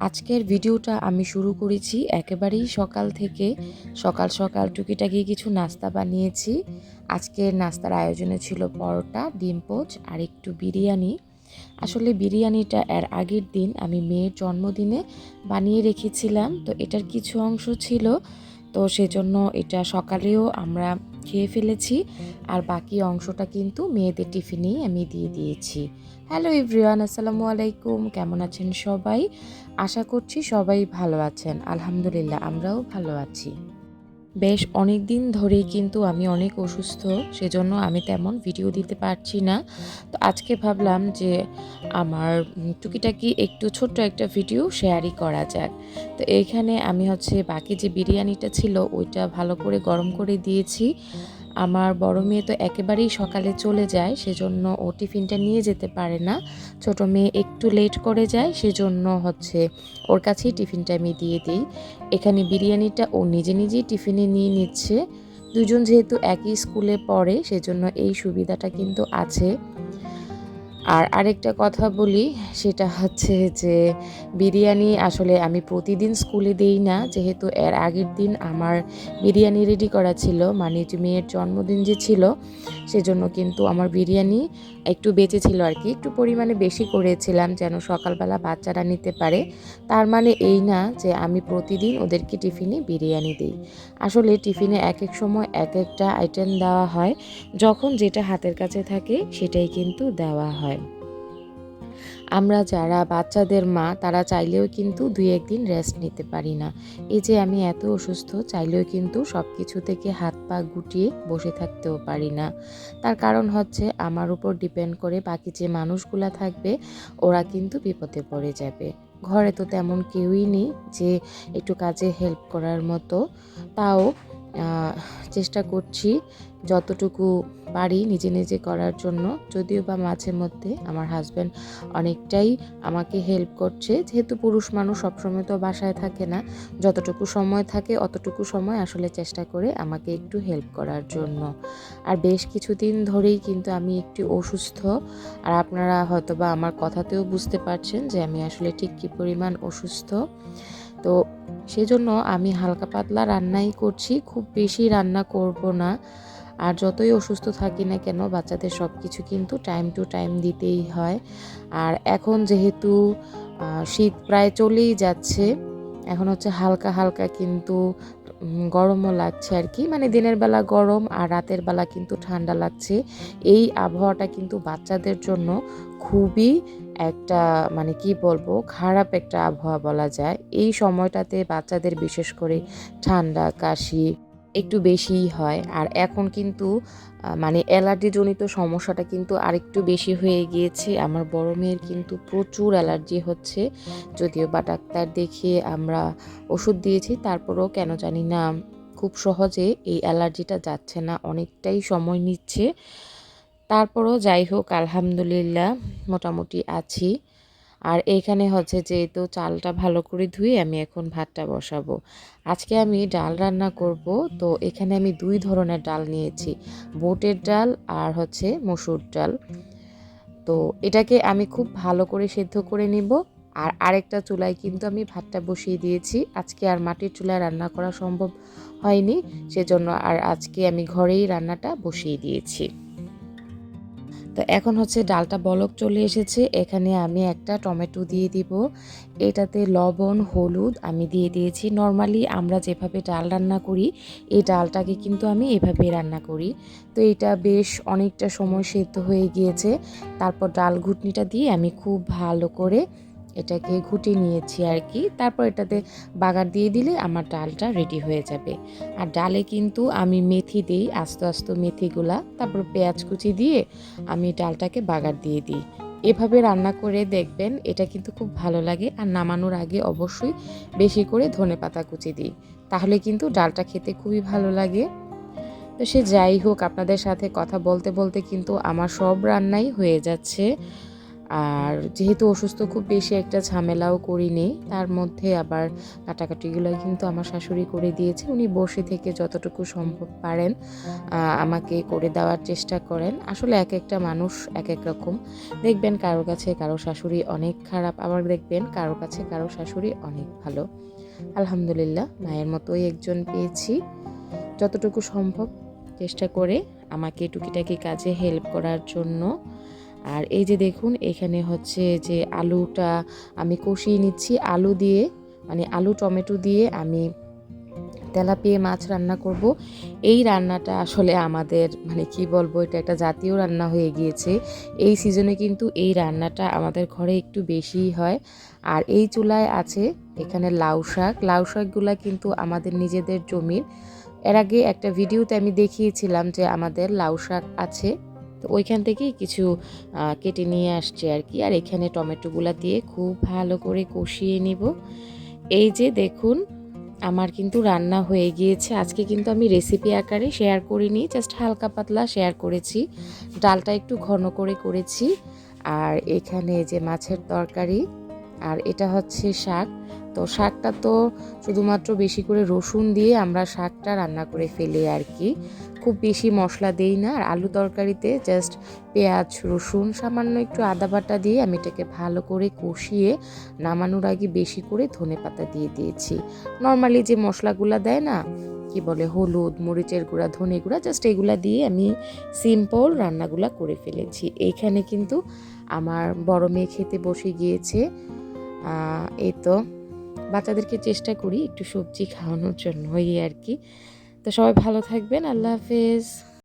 আজকের ভিডিওটা আমি শুরু করেছি একেবারেই সকাল থেকে। সকাল সকাল টুকিটাকি কিছু নাস্তা বানিয়েছি। আজকের নাস্তার আয়োজনে ছিল পরোটা, ডিম পোচ আর একটু বিরিয়ানি। আসলে বিরিয়ানিটা এর আগের দিন আমি মেয়ের জন্মদিনে বানিয়ে রেখেছিলাম। তো এটার কিছু অংশ ছিল তো সেজন্য এটা সকালেও আমরা খেয়ে ফেলেছি। আর বাকি অংশটা কিন্তু মেয়েদের টিফিনেই আমি দিয়ে দিয়েছি। হ্যালো ইভরিওয়ান আসসালামু আলাইকুম। কেমন আছেন সবাই? আশা করছি সবাই ভালো আছেন। আলহামদুলিল্লাহ, আমরাও ভালো আছি। বেশ অনেক দিন ধরেই কিন্তু আমি অনেক অসুস্থ, সেজন্য আমি তেমন ভিডিও দিতে পারছি না। তো আজকে ভাবলাম যে আমার টুকিটাকি একটু ছোট্ট একটা ভিডিও শেয়ারই করা যাক। তো এইখানে আমি হচ্ছে বাকি যে বিরিয়ানিটা ছিল, ওইটা ভালো করে গরম করে দিয়েছি। আমার বড় মেয়ে তো একেবারেই সকালে চলে যায়, সেজন্য ও টিফিনটা নিয়ে যেতে পারে না। ছোট মেয়ে একটু লেট করে যায়, সেজন্য হচ্ছে ওর কাছেই টিফিনটা আমি দিয়ে দিই। এখানে বিরিয়ানিটা ও নিজে নিজেই টিফিনে নিয়ে নিচ্ছে। দুজন যেহেতু একই স্কুলে পড়ে, সেজন্য এই সুবিধাটা কিন্তু আছে। আর আরেকটা কথা বলি, সেটা হচ্ছে যে বিরিয়ানি আসলে আমি প্রতিদিন স্কুলে দেই না, যেহেতু এর আগের দিন আমার বিরিয়ানি রেডি করা ছিল মানে যে মেয়ের জন্মদিন যে ছিল, সেজন্য কিন্তু আমার বিরিয়ানি একটু বেঁচে ছিল আর কি, একটু পরিমাণে বেশি করেছিলাম যেন সকালবেলা বাচ্চারা নিতে পারে। তার মানে এই না যে আমি প্রতিদিন ওদেরকে টিফিনে বিরিয়ানি দিই। আসলে টিফিনে এক এক সময় এক একটা আইটেম দেওয়া হয়, যখন যেটা হাতের কাছে থাকে সেটাই কিন্তু দেওয়া হয়। আমরা যারা বাচ্চাদের মা, তারা চাইলেও কিন্তু দুই একদিন রেস্ট নিতে পারি না। এই যে আমি এত অসুস্থ, চাইলেও কিন্তু সব কিছু থেকে হাত পা গুটিয়ে বসে থাকতেও পারি না। তার কারণ হচ্ছে আমার উপর ডিপেন্ড করে বাকি যে মানুষগুলা থাকবে, ওরা কিন্তু বিপদে পড়ে যাবে। ঘরে তো তেমন কেউই নেই যে একটু কাজে হেল্প করার মতো। তাও চেষ্টা করছি যতটুকু পারি নিজে নিজে করার জন্য। যদিও বা মাঝে মধ্যে আমার হাজব্যান্ড অনেকটাই আমাকে হেল্প করছে। যেহেতু পুরুষ মানুষ সবসময় তো বাসায় থাকে না, যতটুকু সময় থাকে অতটুকু সময় আসলে চেষ্টা করে আমাকে একটু হেল্প করার জন্য। আর বেশ কিছুদিন ধরেই কিন্তু আমি একটু অসুস্থ। আর আপনারা হয়তো বা আমার কথাতেও বুঝতে পারছেন যে আমি আসলে ঠিক কী পরিমাণ অসুস্থ। তো সেজন্য আমি হালকা পাতলা রান্নাই করছি, খুব বেশি রান্না করব না। আর যতই অসুস্থ থাকি না কেন, বাচ্চাদের সব কিছু কিন্তু টাইম টু টাইম দিতেই হয়। আর এখন যেহেতু শীত প্রায় চলেই যাচ্ছে এখন হচ্ছে হালকা হালকা কিন্তু গরমও লাগছে আর কি। মানে দিনের বেলা গরম আর রাতের বেলা কিন্তু ঠান্ডা লাগছে। এই আবহাওয়াটা কিন্তু বাচ্চাদের জন্য খুবই একটা মানে কি বলব, খারাপ একটা আবহাওয়া বলা যায়। এই সময়টাতে বাচ্চাদের বিশেষ করে ঠান্ডা, কাশি একটু বেশিই হয়। আর এখন কিন্তু মানে অ্যালার্জিজনিত সমস্যাটা কিন্তু আরেকটু বেশি হয়ে গিয়েছে। আমার বড় মেয়ের কিন্তু প্রচুর অ্যালার্জি হচ্ছে। যদিও বা ডাক্তার দেখিয়ে আমরা ওষুধ দিয়েছি, তারপরেও কেন জানি না খুব সহজে এই অ্যালার্জিটা যাচ্ছে না, অনেকটাই সময় নিচ্ছে। তারপরও যাই হোক, আলহামদুলিল্লাহ, মোটামুটি আছি। আর এইখানে হচ্ছে যেহেতু চালটা ভালো করে ধুয়ে আমি এখন ভাতটা বসাবো। আজকে আমি ডাল রান্না করব, তো এখানে আমি দুই ধরনের ডাল নিয়েছি, বুটের ডাল আর হচ্ছে মসুর ডাল। তো এটাকে আমি খুব ভালো করে সেদ্ধ করে নিব, আর আরেকটা চুলায় কিন্তু আমি ভাতটা বসিয়ে দিয়েছি। আজকে আর মাটির চুলায় রান্না করা সম্ভব হয়নি, সেজন্য আর আজকে আমি ঘরেই রান্নাটা বসিয়ে দিয়েছি। তো এখন হচ্ছে ডালটা বলক চলে এসেছে। এখানে আমি একটা টমেটো দিয়ে দিব। এটাতে লবণ, হলুদ আমি দিয়ে দিয়েছি। নর্মালি আমরা যেভাবে ডাল রান্না করি, এই ডালটাকে কিন্তু আমি এভাবে রান্না করি। তো এটা বেশ অনেকটা সময় সেদ্ধ হয়ে গিয়েছে। তারপর ডাল ঘুটনিটা দিয়ে আমি খুব ভালো করে এটাকে ঘুটে নিয়েছি আর কি। তারপর এটাতে বাগার দিয়ে দিলে আমার ডালটা রেডি হয়ে যাবে। আর ডালে কিন্তু আমি মেথি দিই, আস্তে আস্তে মেথিগুলা। তারপর পেঁয়াজ কুচি দিয়ে আমি ডালটাকে বাগার দিয়ে দিই। এভাবে রান্না করে দেখবেন, এটা কিন্তু খুব ভালো লাগে। আর নামানোর আগে অবশ্যই বেশি করে ধনে পাতা কুচি দিই। তাহলে কিন্তু ডালটা খেতে খুবই ভালো লাগে। তো সে যাই হোক, আপনাদের সাথে কথা বলতে বলতে কিন্তু আমার সব রান্নাই হয়ে যাচ্ছে। আর যেহেতু অসুস্থ, খুব বেশি একটা ঝামেলাও করিনি। তার মধ্যে আবার কাটাকাটিগুলো কিন্তু আমার শাশুড়ি করে দিয়েছে। উনি বসে থেকে যতটুকু সম্ভব পারেন আমাকে করে দেওয়ার চেষ্টা করেন। আসলে এক একটা মানুষ এক এক রকম। দেখবেন কারও কাছে কারও শাশুড়ি অনেক খারাপ, আবার দেখবেন কারও কাছে কারও শাশুড়ি অনেক ভালো। আলহামদুলিল্লাহ, মায়ের মতোই একজন পেয়েছি। যতটুকু সম্ভব চেষ্টা করে আমাকে টুকিটাকি কাজে হেল্প করার জন্য। আর এই যে দেখুন, এখানে হচ্ছে যে আলুটা আমি কষিয়ে নিচ্ছি। আলু দিয়ে মানে আলু, টমেটো দিয়ে আমি তেলাপিয়া মাছ রান্না করব। এই রান্নাটা আসলে আমাদের মানে কি বলব, এটা একটা জাতীয় রান্না হয়ে গিয়েছে। এই সিজনে কিন্তু এই রান্নাটা আমাদের ঘরে একটু বেশিই হয়। আর এই চুলায় আছে এখানে লাউ শাক। লাউ শাকগুলা কিন্তু আমাদের নিজেদের জমির। এর আগে একটা ভিডিওতে আমি দেখিয়েছিলাম যে আমাদের লাউ শাক আছে। তো ওইখান থেকেই কিছু কেটে নিয়ে আসছে আর কি। আর এখানে টমেটোগুলা দিয়ে খুব ভালো করে কষিয়ে নিব। এই যে দেখুন, আমার কিন্তু রান্না হয়ে গিয়েছে। আজকে কিন্তু আমি রেসিপি আকারে শেয়ার করিনি জাস্ট হালকা পাতলা শেয়ার করেছি। ডালটা একটু ঘন করে করেছি। আর এখানে যে মাছের তরকারি আর এটা হচ্ছে শাক। তো শাকটা তো শুধুমাত্র বেশি করে রসুন দিয়ে আমরা শাকটা রান্না করে ফেলি আর কি। খুব বেশি মশলা দেই না। আর আলু তরকারিতে জাস্ট পেঁয়াজ, রসুন, সামান্য একটু আদা বাটা দিয়ে আমি এটাকে ভালো করে কষিয়ে নামানোর আগে বেশি করে ধনে পাতা দিয়ে দিয়েছি। নর্মালি যে মশলাগুলো দেয় না, কি বলে হলুদ, মরিচের গুঁড়া, ধনে গুঁড়া জাস্ট এগুলা দিয়ে আমি সিম্পল রান্নাগুলা করে ফেলেছি। এইখানে কিন্তু আমার বড় মেয়ে খেতে বসে গিয়েছে। এই তো বাচ্চাদেরকে চেষ্টা করি একটু সবজি খাওয়ানোর জন্য ওই আর কি। তো সবাই ভালো থাকবেন, আল্লাহ হাফেজ।